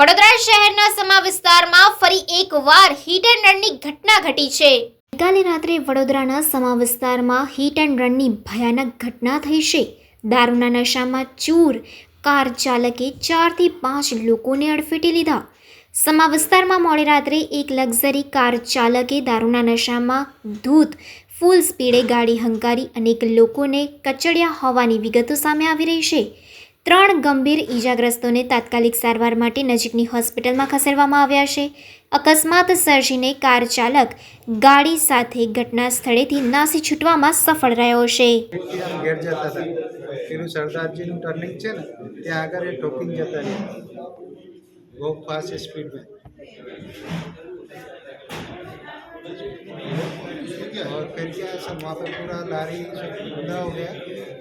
વડોદરા શહેરના સમા વિસ્તારમાં ફરી એકવાર હિટ એન્ડ રનની ઘટના ઘટી છે. ગઈકાલે રાત્રે વડોદરાના સમા વિસ્તારમાં હિટ એન્ડ રનની ભયાનક ઘટના થઈ છે. દારૂના નશામાં ચૂર, કાર ચાલકે ચારથી પાંચ લોકોને અડફેટે લીધા. સમા વિસ્તારમાં મોડી રાત્રે એક લક્ઝરી કાર ચાલકે દારૂના નશામાં ધૂત, ફૂલ સ્પીડે ગાડી હંકારી અનેક લોકોને કચડ્યા હોવાની વિગતો સામે આવી રહી છે. ત્રણ ગંભીર ઈજાગ્રસ્તોને તાત્કાલિક સારવાર માટે નજીકની હોસ્પિટલમાં ખસેડવામાં આવ્યા છે. અકસ્માત સર્જીને કાર ચાલક ગાડી સાથે ઘટના સ્થળેથી નાસી છૂટવામાં સફળ રહ્યો છે. ટર્નિંગ છે ને और फिर क्या सब वहाँ पे पूरा लारी सब खुला हो गया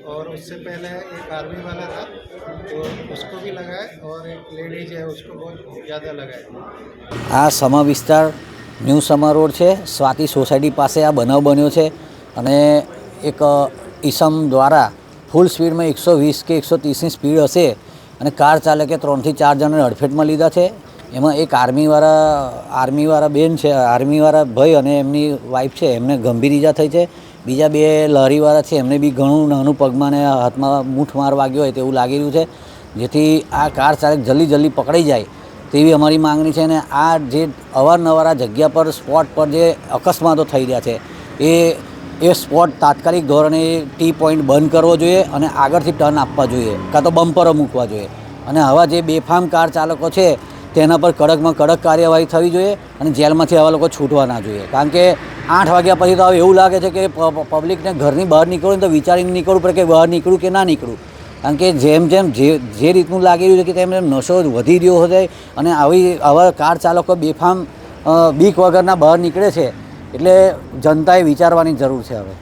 और उससे पहले एक आर्मी वाला था तो उसको भी लगाए और एक लेडीज है उसको बहुत ज़्यादा लगाए આ સમા વિસ્તાર ન્યૂ સમા રોડ છે સ્વાતિ સોસાયટી પાસે આ બનાવ બન્યો છે અને એક અ, ઈસમ દ્વારા ફૂલ સ્પીડમાં એકસો વીસ કે એકસો ત્રીસની સ્પીડ હશે અને કાર ચાલકે ત્રણથી ચાર જણાને અડફેટમાં લીધા છે એમાં એક આર્મીવાળા આર્મીવાળા બેન છે, આર્મીવાળા ભાઈ અને એમની વાઈફ છે. એમને ગંભીર ઈજા થઈ છે. બીજા બે લહેરીવાળા છે. એમને બી ઘણું નાનું પગમાં ને હાથમાં મૂઠ માર વાગ્યો હોય તેવું લાગી રહ્યું છે. જેથી આ કાર ચાલક જલ્દી જલ્દી પકડાઈ જાય તેવી અમારી માંગણી છે. અને આ જે અવારનવાર જગ્યા પર સ્પોટ પર જે અકસ્માતો થઈ રહ્યા છે, એ એ સ્પોટ તાત્કાલિક ધોરણે ટી પોઈન્ટ બંધ કરવો જોઈએ અને આગળથી ટર્ન આપવા જોઈએ. કાં તો બમ્પરો મૂકવા જોઈએ. અને આવા જે બેફામ કાર ચાલકો છે તેના પર કડકમાં કડક કાર્યવાહી થવી જોઈએ અને જેલમાંથી આવા લોકો છૂટવા ના જોઈએ. કારણ કે આઠ વાગ્યા પછી તો હવે એવું લાગે છે કે પબ્લિકને ઘરની બહાર નીકળવું તો વિચારીને નીકળવું પડે કે બહાર નીકળું કે ના નીકળું. કારણ કે જેમ જેમ જે જે રીતનું લાગી રહ્યું છે કે તેમ તેમ નશો વધી રહ્યો હોય અને આવી, આવા કાર ચાલકો બેફામ બીક વગરના બહાર નીકળે છે, એટલે જનતાએ વિચારવાની જરૂર છે હવે.